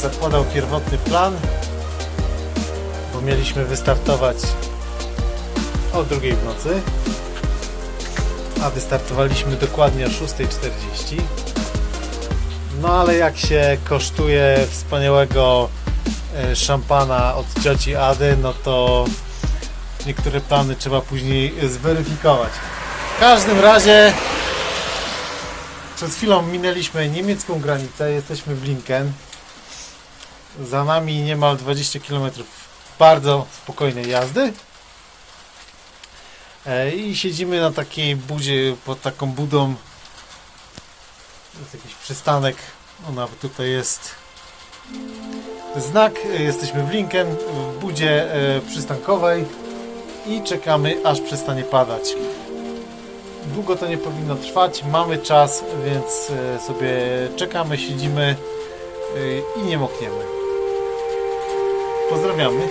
zakładał pierwotny plan, bo mieliśmy wystartować o drugiej w nocy, a wystartowaliśmy dokładnie o 6.40. No ale jak się kosztuje wspaniałego e, szampana od cioci Ady, no to niektóre plany trzeba później zweryfikować. W każdym razie przed chwilą minęliśmy niemiecką granicę, jesteśmy w Linken. Za nami niemal 20 km bardzo spokojnej jazdy. E, I siedzimy na takiej budzie, pod taką budą. Jest jakiś przystanek. O, nawet tutaj jest znak. E, Jesteśmy w Linken, w budzie e, przystankowej i czekamy aż przestanie padać. Długo to nie powinno trwać, mamy czas, więc sobie czekamy, siedzimy i nie mokniemy. Pozdrawiamy.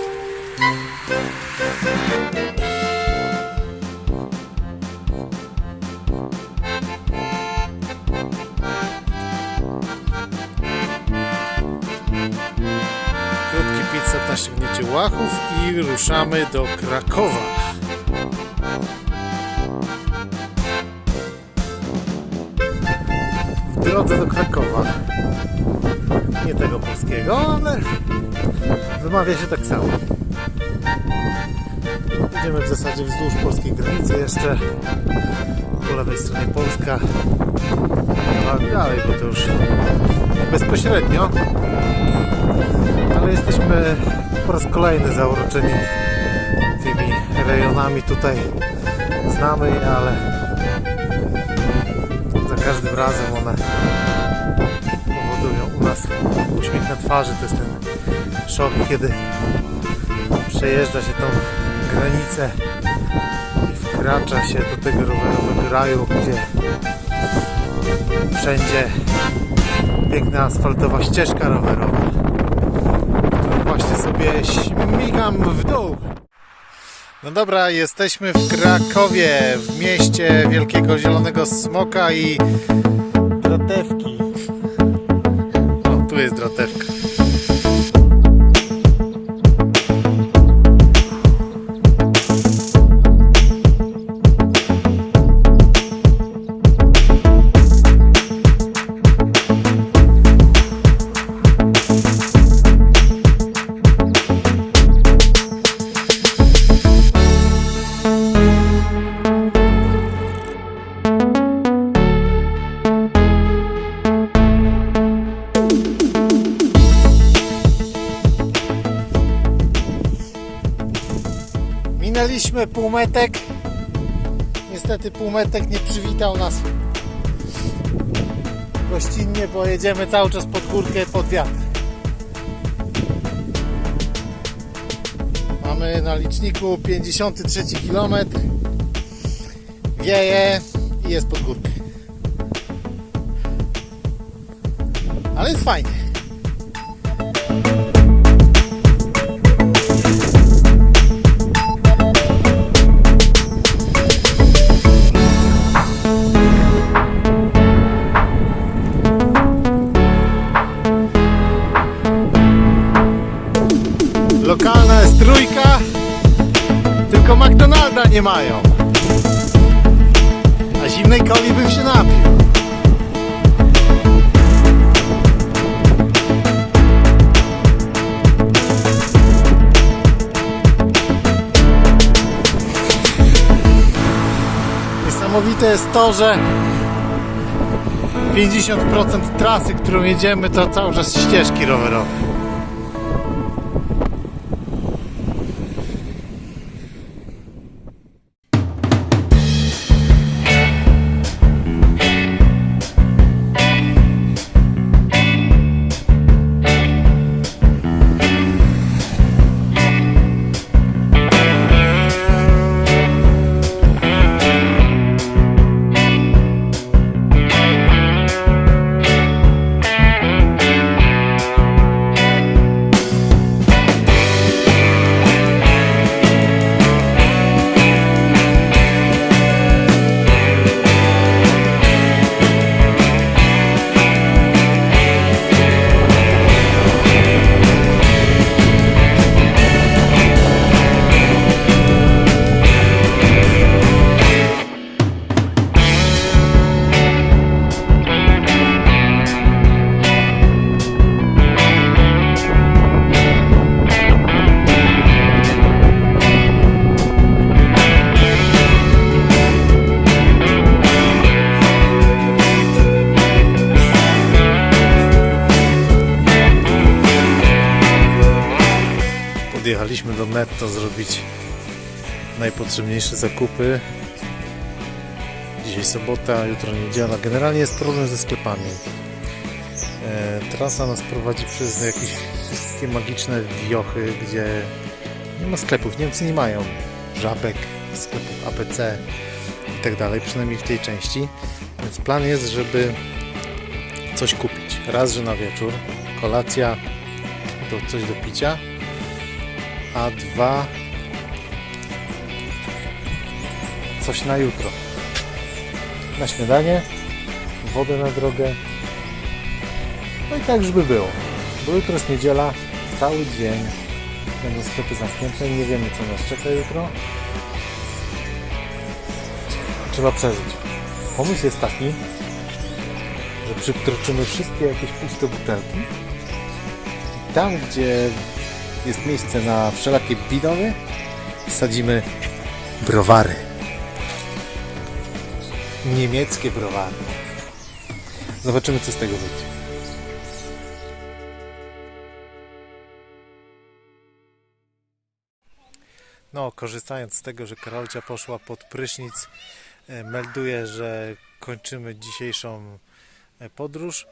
Krótki stop na ściągnięcie łachów i ruszamy do Krakowa. w drodze do Krakowa. Nie tego polskiego, ale wymawia się tak samo. Idziemy w zasadzie wzdłuż polskiej granicy jeszcze. Po lewej stronie Polska. A dalej, bo to już bezpośrednio. Ale jesteśmy po raz kolejny zauroczeni tymi rejonami tutaj. Znamy ale za każdym razem one powodują u nas uśmiech na twarzy. To jest ten szok, kiedy przejeżdża się tą granicę i wkracza się do tego rowerowego raju, gdzie wszędzie piękna asfaltowa ścieżka rowerowa, właśnie sobie śmigam w dół. No dobra, jesteśmy w Krakowie, w mieście Wielkiego Zielonego Smoka i Dratewki. O, tu jest Dratewka. Minęliśmy półmetek. Niestety półmetek nie przywitał nas gościnnie, bo jedziemy cały czas pod górkę, pod wiatr. Mamy na liczniku 53 km. Wieje i jest pod górkę. Ale jest fajnie. Nie mają. A zimnej coli bym się napił. Niesamowite jest to, że 50% trasy, którą jedziemy, to cały czas ścieżki rowerowe. Podjechaliśmy do netto zrobić najpotrzebniejsze zakupy. Dzisiaj sobota, jutro niedziela. Generalnie jest problem ze sklepami. E, trasa nas prowadzi przez jakieś wszystkie magiczne wiochy, gdzie nie ma sklepów. Niemcy nie mają żabek, sklepów APC i tak dalej, przynajmniej w tej części. Więc plan jest, żeby coś kupić. Raz, że na wieczór, kolacja, to coś do picia, a dwa, coś na jutro. Na śniadanie, wodę na drogę, no i tak, żeby było. Bo jutro jest niedziela, cały dzień będą sklepy zamknięte, nie wiemy co nas czeka jutro. Trzeba przeżyć. Pomysł jest taki, że przykroczymy wszystkie jakieś puste butelki i tam, gdzie jest miejsce na wszelakie bidony, sadzimy browary. Niemieckie browary. Zobaczymy, co z tego wyjdzie. No, korzystając z tego, że Karolcia poszła pod prysznic, e, melduję, że kończymy dzisiejszą e, podróż.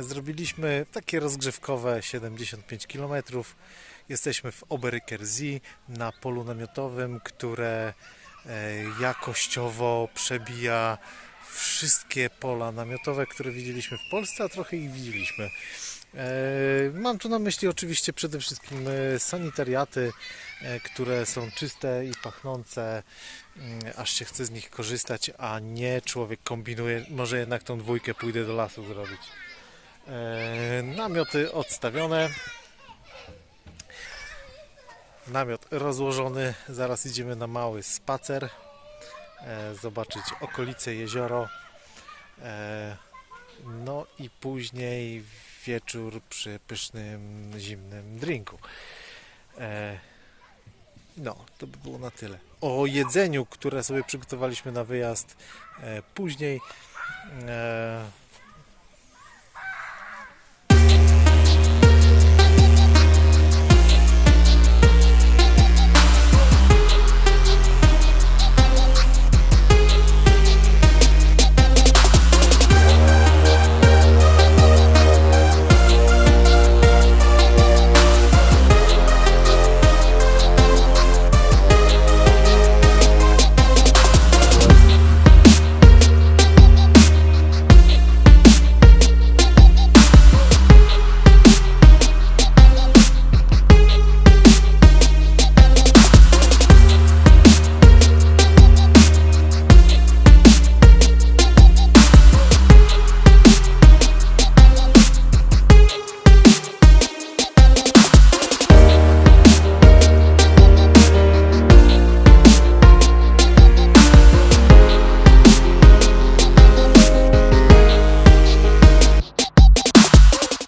Zrobiliśmy takie rozgrzewkowe 75 km. Jesteśmy w Oberkerzee na polu namiotowym, które e, jakościowo przebija wszystkie pola namiotowe, które widzieliśmy w Polsce, a trochę ich widzieliśmy. E, Mam tu na myśli oczywiście przede wszystkim e, sanitariaty, które są czyste i pachnące, mm, aż się chce z nich korzystać, a nie człowiek kombinuje, może jednak tą dwójkę pójdę do lasu zrobić. E, Namioty odstawione. Namiot rozłożony. Zaraz idziemy na mały spacer. e, Zobaczyć okolice, jezioro. E, No i później wieczór przy pysznym, zimnym drinku. No, to by było na tyle. O jedzeniu, które sobie przygotowaliśmy na wyjazd później.